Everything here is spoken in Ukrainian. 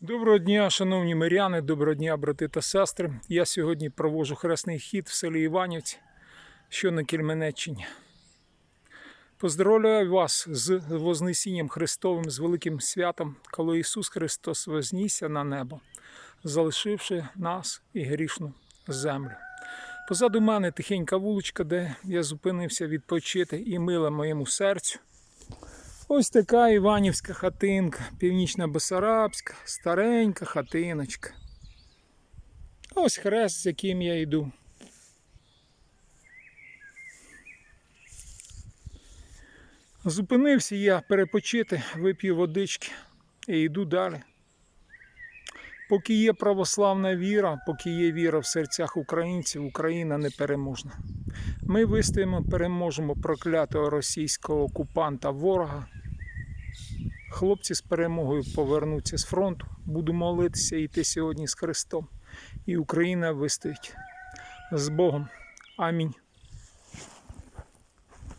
Доброго дня, шановні миряни, доброго дня, брати та сестри. Я сьогодні проводжу хресний хід в селі Іванівці, що на Кельменеччині. Поздоровляю вас з Вознесінням Христовим, з великим святом, коли Ісус Христос вознісся на небо, залишивши нас і грішну землю. Позаду мене тихенька вуличка, де я зупинився відпочити і мила моєму серцю. Ось така Іванівська хатинка, північна Бесарабська, старенька хатиночка. Ось хрест, з яким я йду. Зупинився я перепочити, вип'ю водички і йду далі. Поки є православна віра, поки є віра в серцях українців, Україна непереможна. Ми вистоїмо, переможемо проклятого російського окупанта ворога. Хлопці з перемогою повернуться з фронту. Буду молитися йти сьогодні з Христом. І Україна вистоїть з Богом. Амінь.